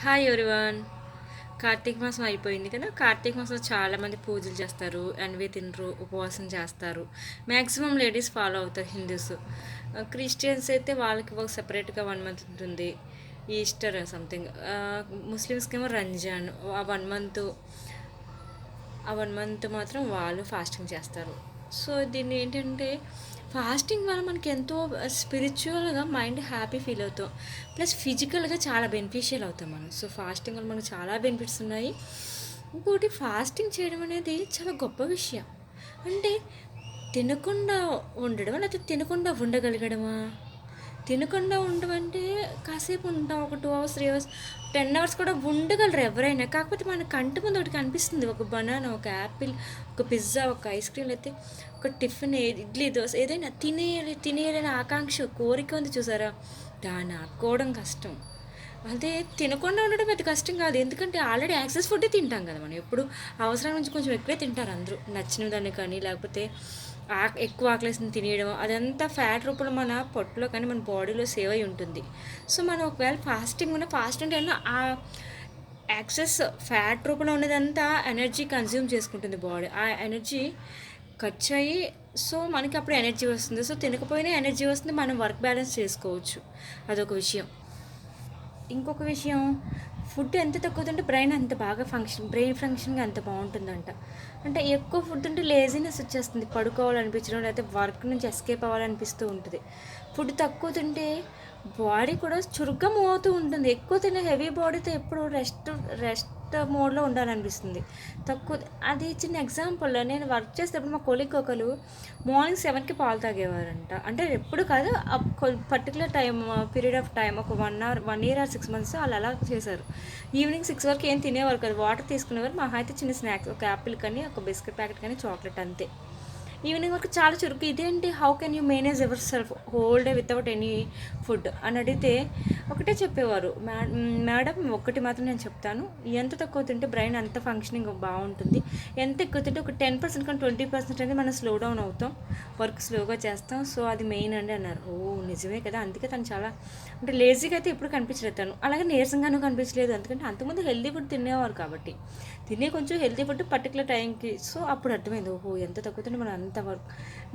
Hi everyone Karthika మాసం అయిపోయింది కదా. కార్తీక మాసం చాలామంది పూజలు చేస్తారు. అన్వే తినరు ఉపవాసం చేస్తారు. మ్యాక్సిమం లేడీస్ ఫాలో అవుతారు హిందూస్ క్రిస్టియన్స్ uh, అయితే వాళ్ళకి ఒక సపరేట్గా వన్ మంత్ ఉంటుంది. ఈస్టర్ సంథింగ్ ముస్లిమ్స్కి ఏమో రంజాన్ ఆ వన్ మంత్ ఆ వన్ మంత్ మాత్రం వాళ్ళు ఫాస్టింగ్ చేస్తారు. సో దీన్ని ఏంటంటే ఫాస్టింగ్ వల్ల మనకి ఎంతో స్పిరిచువల్గా మైండ్ హ్యాపీ ఫీల్ అవుతాం. ప్లస్ ఫిజికల్గా చాలా బెనిఫిషియల్ అవుతాం మనం. సో ఫాస్టింగ్ వల్ల మనకు చాలా బెనిఫిట్స్ ఉన్నాయి. ఇంకోటి ఫాస్టింగ్ చేయడం అనేది చాలా గొప్ప విషయం. అంటే తినకుండా ఉండడం లేకపోతే తినకుండా ఉండగలగడమా? తినకుండా ఉండమంటే కాసేపు ఉంటాం ఒక two hours three hours ten hours కూడా ఉండగలరు ఎవరైనా. కాకపోతే మన కంటి ముందు ఒకటి కనిపిస్తుంది. ఒక బనానా ఒక యాపిల్ ఒక పిజ్జా ఒక ఐస్ క్రీమ్ అయితే ఒక టిఫిన్ ఇడ్లీ దోశ ఏదైనా తినేయాలి తినేయాలని ఆకాంక్ష కోరిక ఉంది చూసారా? దాన్ని ఆపుకోవడం కష్టం. అదే తినకుండా ఉండడం పెద్ద కష్టం కాదు. ఎందుకంటే ఆల్రెడీ యాక్సెస్ ఫుడ్ తింటాం కదా మనం. ఎప్పుడు అవసరం నుంచి కొంచెం ఎక్కువే తింటారు అందరూ. నచ్చిన దాన్ని కానీ లేకపోతే ఎక్కువ ఆకలేసిన తినేయడం అదంతా ఫ్యాట్ రూపంలో మన పొట్టులో కానీ మన బాడీలో సేవ్ అయి ఉంటుంది. సో మనం ఒకవేళ ఫాస్టింగ్ ఉన్న ఫాస్ట్ అంటే ఆ యాక్సెస్ ఫ్యాట్ రూపంలో ఉన్నదంతా ఎనర్జీ కన్జ్యూమ్ చేసుకుంటుంది బాడీ. ఆ ఎనర్జీ ఖర్చు అయ్యి సో మనకి అప్పుడు ఎనర్జీ వస్తుంది. సో తినకపోయినా ఎనర్జీ వస్తుంది. మనం వర్క్ బ్యాలెన్స్ చేసుకోవచ్చు. అదొక విషయం. ఇంకొక విషయం ఫుడ్ ఎంత తక్కువ తింటే బ్రెయిన్ అంత బాగా ఫంక్షన్ బ్రెయిన్ ఫంక్షన్గా అంత బాగుంటుందంట. అంటే ఎక్కువ ఫుడ్ తింటే లేజినెస్ వచ్చేస్తుంది పడుకోవాలనిపించడం లేకపోతే వర్క్ నుంచి ఎస్కేప్ అవ్వాలనిపిస్తూ ఉంటుంది. ఫుడ్ తక్కువ తింటే బాడీ కూడా చురుగ్గా మూవ్ అవుతూ ఉంటుంది. ఎక్కువ తినే హెవీ బాడీతో ఎప్పుడు రెస్ట్ రెస్ట్ మోడ్లో ఉండాలనిపిస్తుంది. తక్కువ అది చిన్న ఎగ్జాంపుల్ నేను వర్క్ చేసేటప్పుడు మా కొలిక్ ఒకరు మార్నింగ్ సెవెన్కి పాలు తాగేవారంట. అంటే ఎప్పుడు కాదు particular time period of time ఒక one hour one year or six months వాళ్ళు అలా చేశారు. ఈవినింగ్ సిక్స్ వరకు ఏం తినేవారు కాదు వాటర్ తీసుకునేవారు. మా అయితే చిన్న స్నాక్స్ ఒక యాపిల్ కానీ ఒక బిస్కెట్ ప్యాకెట్ కానీ చాక్లెట్ అంతే. ఈవినింగ్ వరకు చాలా చురుకు ఇదేంటి how can you manage yourself whole day without any food అని అడిగితే ఒకటే చెప్పేవారు మేడం ఒక్కటి మాత్రం నేను చెప్తాను ఎంత తక్కువ తింటే బ్రెయిన్ అంత ఫంక్షనింగ్ బాగుంటుంది ఎంత ఎక్కువ తింటే ఒక టెన్ పర్సెంట్ కానీ ట్వంటీ పర్సెంట్ అనేది మనం స్లో డౌన్ అవుతాం వర్క్ స్లోగా చేస్తాం సో అది మెయిన్ అండి అన్నారు. ఓ నిజమే కదా అందుకే తను చాలా అంటే లేజీగా అయితే ఎప్పుడు కనిపించలేదు తను అలాగే నీరసంగానూ కనిపించలేదు ఎందుకంటే అంతకుముందు హెల్దీ ఫుడ్ తినేవారు కాబట్టి తినే కొంచెం హెల్దీ ఫుడ్ పర్టికులర్ టైంకి సో అప్పుడు అర్థమైంది ఓహో ఎంత తక్కువ తింటే మనం అంత వర్క్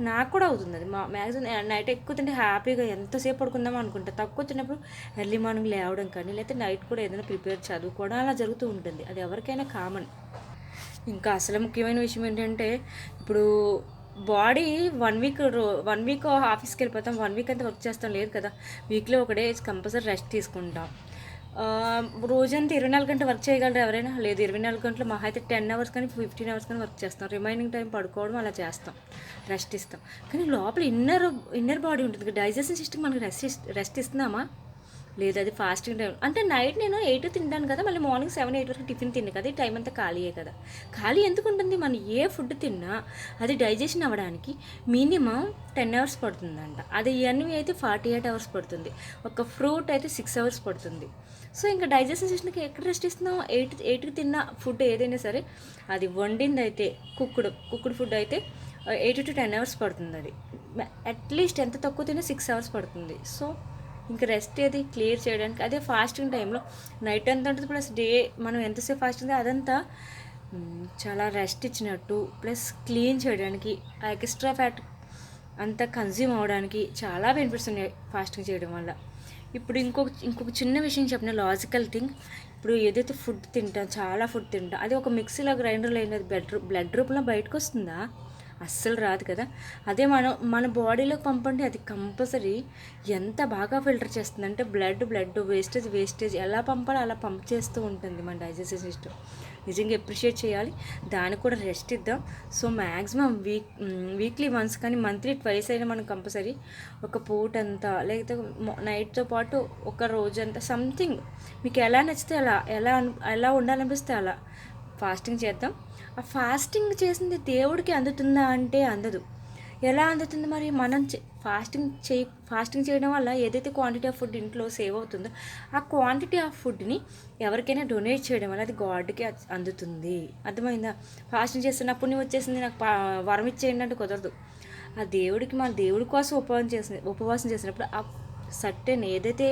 నాకు కూడా అవుతుంది అది మా మ్యాక్సిమం నైట్ ఎక్కువ తింటే హ్యాపీగా ఎంతసేపు పడుకుందాం అనుకుంటా. తక్కువ తిన్నప్పుడు ఎర్లీ మార్నింగ్ లేవడం కానీ లేకపోతే నైట్ కూడా ఏదైనా ప్రిపేర్ చదువుకోవడం అలా జరుగుతూ ఉంటుంది. అది ఎవరికైనా కామన్. ఇంకా అసలు ముఖ్యమైన విషయం ఏంటంటే ఇప్పుడు body one week one week ఆఫీస్కి వెళ్ళిపోతాం వన్ వీక్ అంతా వర్క్ చేస్తాం లేదు కదా. వీక్లో ఒక డే కంపల్సరీ రెస్ట్ తీసుకుంటాం. రోజంతా ఇరవై నాలుగు గంటలు వర్క్ చేయగలరు ఎవరైనా? లేదు ఇరవై నాలుగు గంటలు మహా అయితే టెన్ అవర్స్ కానీ ఫిఫ్టీన్ అవర్స్ కానీ వర్క్ చేస్తాం. రిమైనింగ్ టైం పడుకోవడం అలా చేస్తాం. రెస్ట్ ఇస్తాం. కానీ లోపల ఇన్నర్ ఇన్నర్ బాడీ ఉంటుంది. డైజెషన్ సిస్టమ్ మనకి రెస్ట్ రెస్ట్ ఇస్తున్నామా లేదు అది ఫాస్టింగ్ టైం అంటే నైట్ నేను ఎయిట్ తింటాను కదా మళ్ళీ మార్నింగ్ సెవెన్ ఎయిట్ వరకు టిఫిన్ తిన్నా కదా ఈ టైం అంతా ఖాళీయే కదా. ఖాళీ ఎందుకు ఉంటుంది? మనం ఏ ఫుడ్ తిన్నా అది డైజెషన్ అవ్వడానికి మినిమం టెన్ అవర్స్ పడుతుందంట. అది ఇవన్నీ అయితే ఫార్టీ ఎయిట్ అవర్స్ పడుతుంది. ఒక ఫ్రూట్ అయితే సిక్స్ అవర్స్ పడుతుంది. సో ఇంకా డైజెషన్ సిస్టమ్కి ఎక్కడ రెస్ట్ ఇస్తున్నాం ఎయిట్ ఎయిట్కి తిన్న ఫుడ్ ఏదైనా సరే అది వండింది అయితే కుక్కుడు కుక్కుడు ఫుడ్ అయితే ఎయిట్ టు టెన్ అవర్స్ పడుతుంది అది. అట్లీస్ట్ ఎంత తక్కువ తిన్నా సిక్స్ అవర్స్ పడుతుంది. సో ఇంకా రెస్ట్ ఏది క్లియర్ చేయడానికి. అదే ఫాస్టింగ్ టైంలో నైట్ అంతా ఉంటుంది. ప్లస్ డే మనం ఎంతసేపు ఫాస్టింగ్ అదంతా చాలా రెస్ట్ ఇచ్చినట్టు ప్లస్ క్లీన్ చేయడానికి ఆ ఎక్స్ట్రా ఫ్యాట్ అంతా కన్జ్యూమ్ అవడానికి చాలా బెనిఫిట్స్ ఉన్నాయి ఫాస్టింగ్ చేయడం వల్ల. ఇప్పుడు ఇంకొక ఇంకొక చిన్న విషయం చెప్పిన లాజికల్ థింగ్ ఇప్పుడు ఏదైతే ఫుడ్ తింటాం చాలా ఫుడ్ తింటాం అది ఒక మిక్సీలో గ్రైండర్లో అయినది బ్లడ్ బ్లడ్ రూపంలో బయటకు వస్తుందా? అస్సలు రాదు కదా. అదే మనం మన బాడీలోకి పంపండి అది కంపల్సరీ ఎంత బాగా ఫిల్టర్ చేస్తుంది అంటే బ్లడ్ బ్లడ్ వేస్టేజ్ వేస్టేజ్ ఎలా పంపాలో అలా పంప్ చేస్తూ ఉంటుంది మన డైజెస్టివ్ సిస్టమ్ నిజంగా ఎప్రిషియేట్ చేయాలి. దానికి కూడా రెస్ట్ ఇద్దాం. So maximum week weekly once కానీ మంత్లీ ట్వైస్ అయినా మనం కంపల్సరీ ఒక పూట అంతా లేకపోతే నైట్తో పాటు ఒక రోజంతా సంథింగ్ మీకు ఎలా నచ్చితే అలా ఎలా ఎలా ఉండాలనిపిస్తే అలా. ఫాస్టింగ్ చేద్దాం. ఆ ఫాస్టింగ్ చేసింది దేవుడికి అందుతుందా అంటే అందదు. ఎలా అందుతుంది మరి? మనం ఫాస్టింగ్ చేయి ఫాస్టింగ్ చేయడం వల్ల ఏదైతే క్వాంటిటీ ఆఫ్ ఫుడ్ ఇంట్లో సేవ్ అవుతుందో ఆ క్వాంటిటీ ఆఫ్ ఫుడ్ని ఎవరికైనా డొనేట్ చేయడం వల్ల అది గాడ్కి అందుతుంది. అర్థమైందా? ఫాస్టింగ్ చేస్తున్నప్పుడు నువ్వు వచ్చేసింది నాకు వరం ఇచ్చేయండి అంటే కుదరదు. ఆ దేవుడికి మన దేవుడి కోసం ఉపవాసం చేసిన ఉపవాసం చేసినప్పుడు ఆ సర్టెన్ ఏదైతే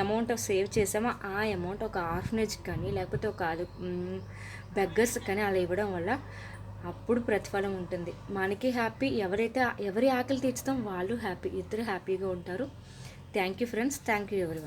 అమౌంట్ సేవ్ చేసామో ఆ అమౌంట్ ఒక ఆర్ఫనేజ్ కానీ లేకపోతే ఒక బెగ్గర్స్ కానీ అలా ఇవ్వడం వల్ల అప్పుడు ప్రతిఫలం ఉంటుంది. మనకి హ్యాపీ ఎవరైతే ఎవరి ఆకలి తీర్చుతాం వాళ్ళు హ్యాపీ ఇద్దరు హ్యాపీగా ఉంటారు. Thank you friends thank you ఎవరి